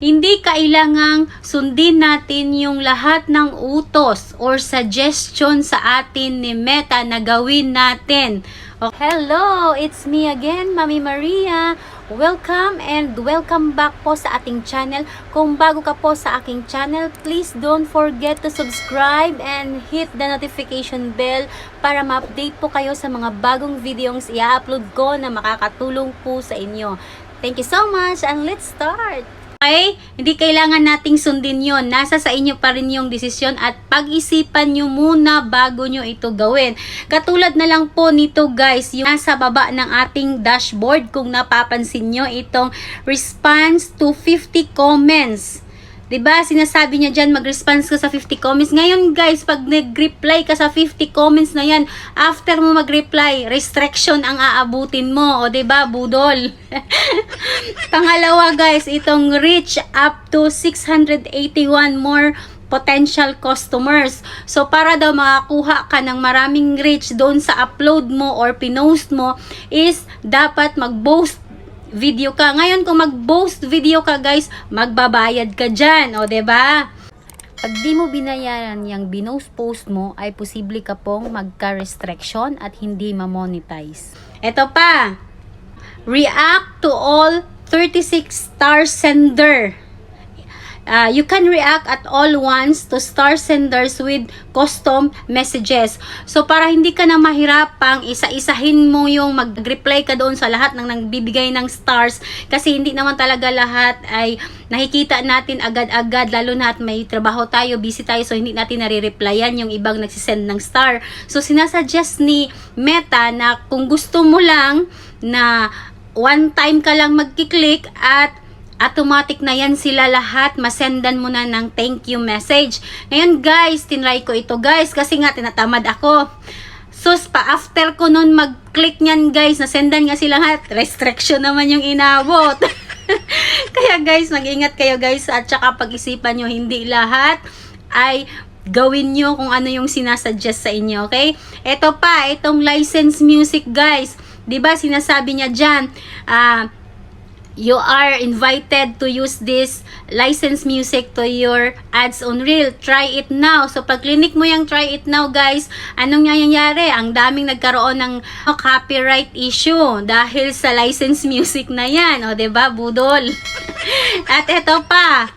Hindi kailangang sundin natin yung lahat ng utos or suggestion sa atin ni Meta na gawin natin. Oh, hello! It's me again, Mami Maria. Welcome and welcome back po sa ating channel. Kung bago ka po sa aking channel, please don't forget to subscribe and hit the notification bell para ma-update po kayo sa mga bagong videos i-upload ko na makakatulong po sa inyo. Thank you so much and let's start! Okay? Hindi kailangan nating sundin yon. Nasa sa inyo pa rin yung desisyon at pag-isipan nyo muna bago nyo ito gawin. Katulad na lang po nito guys, yung nasa baba ng ating dashboard kung napapansin nyo itong response to 50 comments. 'Di ba? Sinasabi niya diyan mag-response ka sa 50 comments. Ngayon, guys, pag nag-reply ka sa 50 comments na 'yan, after mo mag-reply, restriction ang aabutin mo, o ba, budol? Pangalawa, guys, itong reach up to 681 more potential customers. So, para daw makakuha ka ng maraming reach doon sa upload mo or pinost mo, is dapat mag-boast video ka. Ngayon, kung mag-boast video ka, guys, magbabayad ka dyan. O, ba? Pag di mo binayaran yung binost post mo, ay posible ka pong magka-restriction at hindi ma-monetize. Ito pa, react to all 36 star sender. Uh, you can react at all once to star senders with custom messages. So, para hindi ka na mahirapang isa-isahin mo yung mag-reply ka doon sa lahat ng nagbibigay ng stars kasi hindi naman talaga lahat ay nakikita natin agad-agad lalo na at may trabaho tayo, busy tayo so hindi natin nare-replyan yung ibang nagsisend ng star. So, sinasuggest ni Meta na kung gusto mo lang na one time ka lang magkiklik at automatic na yan sila lahat, masendan mo na ng thank you message. Ngayon guys, tinry ko ito guys, kasi nga tinatamad ako. Sus, pa after ko nun mag-click nyan guys, nasendan nga sila lahat, restriction naman yung inabot. Kaya guys, mag-ingat kayo guys, at saka pag-isipan nyo, hindi lahat ay gawin nyo kung ano yung sinasuggest sa inyo, okay? Ito pa, itong license music guys, 'di ba sinasabi niya diyan, ah, you are invited to use this license music to your ads on reel. Try it now. So, pag clinic mo yung try it now, guys, anong nangyayari? Ang daming nagkaroon ng oh, copyright issue dahil sa license music na yan. O, ba budol? At ito pa,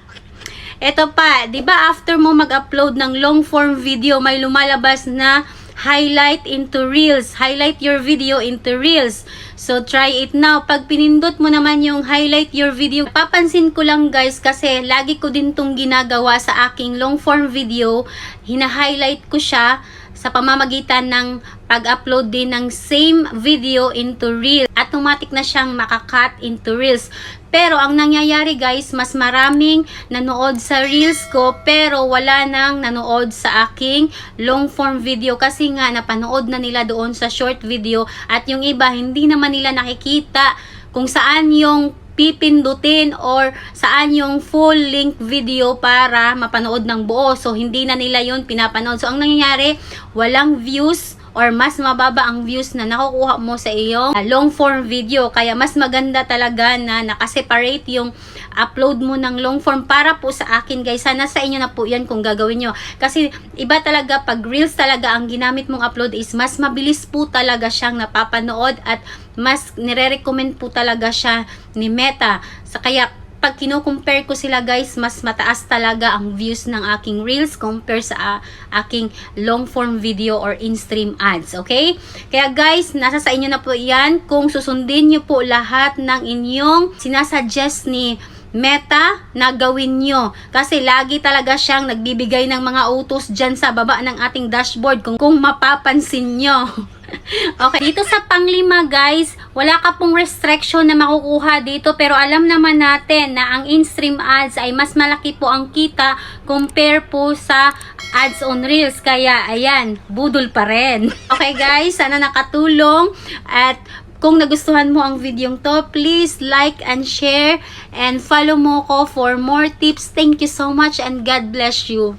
ito pa, 'di ba after mo mag-upload ng long form video, may lumalabas na highlight into reels. Highlight your video into reels. So try it now. Pag pinindot mo naman yung highlight your video, papansin ko lang guys kasi lagi ko din tong ginagawa sa aking long form video. Hina-highlight ko siya sa pamamagitan ng pag-upload din ng same video into Reels. Automatic na siyang makakat into Reels. Pero ang nangyayari guys, mas maraming nanood sa Reels ko pero wala nang nanood sa aking long form video kasi nga napanood na nila doon sa short video at yung iba hindi naman nila nakikita kung saan yung pipindutin or saan yung full link video para mapanood ng buo. So, hindi na nila yun pinapanood. So, ang nangyayari, walang views or mas mababa ang views na nakukuha mo sa iyong uh, long form video. Kaya mas maganda talaga na nakaseparate yung upload mo ng long form para po sa akin guys. Sana sa inyo na po yan kung gagawin nyo. Kasi iba talaga pag reels talaga ang ginamit mong upload is mas mabilis po talaga siyang napapanood at mas nire-recommend po talaga siya ni Meta. Sa kaya pag kino-compare ko sila guys, mas mataas talaga ang views ng aking reels compare sa uh, aking long form video or in-stream ads, okay? Kaya guys, nasa sa inyo na po yan kung susundin nyo po lahat ng inyong sinasuggest ni meta na gawin nyo. Kasi lagi talaga siyang nagbibigay ng mga utos dyan sa baba ng ating dashboard kung, kung mapapansin nyo. okay, dito sa panglima guys, wala ka pong restriction na makukuha dito pero alam naman natin na ang in-stream ads ay mas malaki po ang kita compare po sa ads on Reels. Kaya, ayan, budol pa rin. Okay guys, sana nakatulong at kung nagustuhan mo ang video to, please like and share and follow mo ko for more tips. Thank you so much and God bless you.